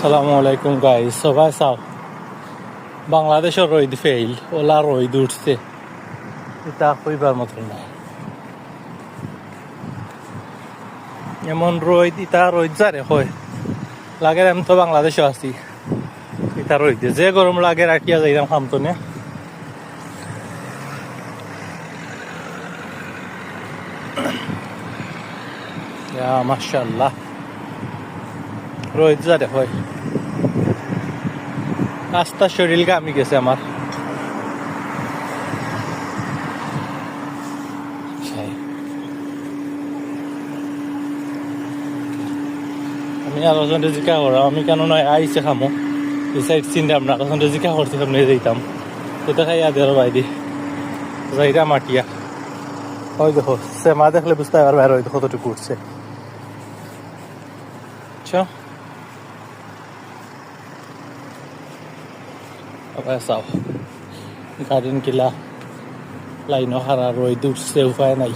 সালামু আলাইকুম গাই সবাই চাও বাংলাদেশের রইদ ফেইল ওলা রইদ উঠছে। এটা কইবার মতন না এমন রইদ ইটা রইদ যারে হয়। লাগে আমি তো বাংলাদেশে আছি। ইটা রইদ যে গরম লাগে রাখিয়া যাইলাম খামতো নে মাশাল্লাহ রোহিত যারে হয়। রাস্তার শরীর গামি গেছে আমার। আমি আলোচনা জিকা করা, আমি কেন নয় আইসে খামো। এই সাইড চিন্তা আমরা আলোচনা জিকা করছি সামনে যাইতাম। এটা খাই আদের বাইদি যাইরা মাটিয়া ওই দেখো, সে মা দেখলে বুঝতে পারবে আর ওই দেখো কতটুকু উঠছে। আচ্ছা চাও গাড়িন কিলা লাইনো হারা রই উঠছে উপায় নাই